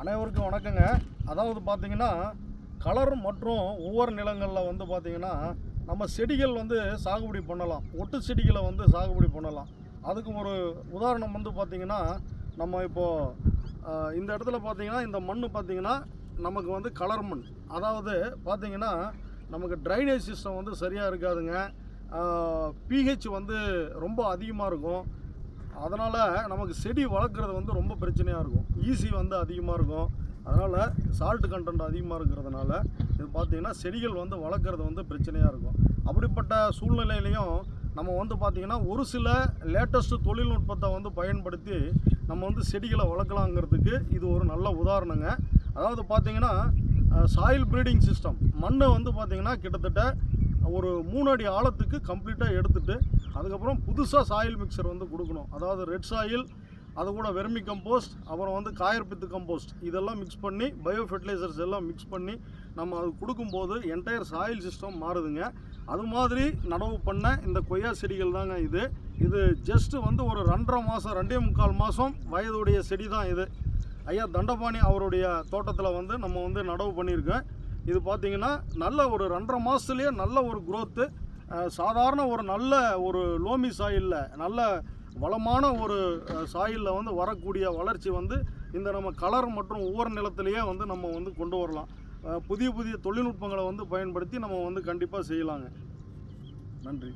அனைவருக்கும் வணக்கங்க. அதாவது பார்த்திங்கன்னா கலர் மற்றும் ஒவ்வொரு நிலங்களில் வந்து பார்த்திங்கன்னா நம்ம செடிகள் வந்து சாகுபடி பண்ணலாம். ஒட்டு செடிகளை வந்து சாகுபடி பண்ணலாம். அதுக்கு ஒரு உதாரணம் வந்து பார்த்தீங்கன்னா நம்ம இப்போது இந்த இடத்துல பார்த்தீங்கன்னா இந்த மண் பார்த்தீங்கன்னா நமக்கு வந்து கலர் மண். அதாவது பார்த்தீங்கன்னா நமக்கு ட்ரைனேஜ் சிஸ்டம் வந்து சரியாக இருக்காதுங்க. பிஹெச் வந்து ரொம்ப அதிகமாக இருக்கும். அதனால் நமக்கு செடி வளர்க்குறது வந்து ரொம்ப பிரச்சனையாக இருக்கும். ஈஸி வந்து அதிகமாக இருக்கும். அதனால் சால்ட் கண்டென்ட் அதிகமாக இருக்கிறதுனால இது பார்த்திங்கன்னா செடிகள் வந்து வளர்க்குறது வந்து பிரச்சனையாக இருக்கும். அப்படிப்பட்ட சூழ்நிலையிலையும் நம்ம வந்து பார்த்திங்கன்னா ஒரு சில லேட்டஸ்ட்டு தொழில்நுட்பத்தை வந்து பயன்படுத்தி நம்ம வந்து செடிகளை வளர்க்கலாங்கிறதுக்கு இது ஒரு நல்ல உதாரணங்க. அதாவது பார்த்திங்கன்னா சாயில் ப்ரீடிங் சிஸ்டம் மண்ணை வந்து பார்த்திங்கன்னா கிட்டத்தட்ட ஒரு மூணு அடி ஆழத்துக்கு கம்ப்ளீட்டாக எடுத்துகிட்டு அதுக்கப்புறம் புதுசாக சாயில் மிக்சர் வந்து கொடுக்கணும். அதாவது ரெட் சாயில் அது கூட வெர்மி கம்போஸ்ட் அப்புறம் வந்து காயற்பித்து கம்போஸ்ட் இதெல்லாம் மிக்ஸ் பண்ணி பயோ ஃபெர்டிலைசர்ஸ் எல்லாம் மிக்ஸ் பண்ணி நம்ம அது கொடுக்கும்போது என்டையர் சாயில் சிஸ்டம் மாறுதுங்க. அது மாதிரி நடவு பண்ண இந்த கொய்யா செடிகள் தாங்க இது. இது ஜஸ்ட்டு வந்து ஒரு ரெண்டரை மாதம் ரெண்டே முக்கால் மாதம் வயதுடைய செடி தான் இது. ஐயா தண்டபாணி அவருடைய தோட்டத்தில் வந்து நம்ம வந்து நடவு பண்ணியிருக்கோம். இது பார்த்திங்கன்னா நல்ல ஒரு ரெண்டரை மாதத்துலேயே நல்ல ஒரு க்ரோத்து சாதாரண ஒரு நல்ல ஒரு லோமி சாயிலில் நல்ல வளமான ஒரு சாயிலில் வந்து வரக்கூடிய வளர்ச்சி வந்து இந்த நம்ம கலர் மற்றும் ஒவ்வொரு நிலத்திலேயே வந்து நம்ம வந்து கொண்டு வரலாம். புதிய புதிய தொழில்நுட்பங்களை வந்து பயன்படுத்தி நம்ம வந்து கண்டிப்பாக செய்யலாங்க. நன்றி.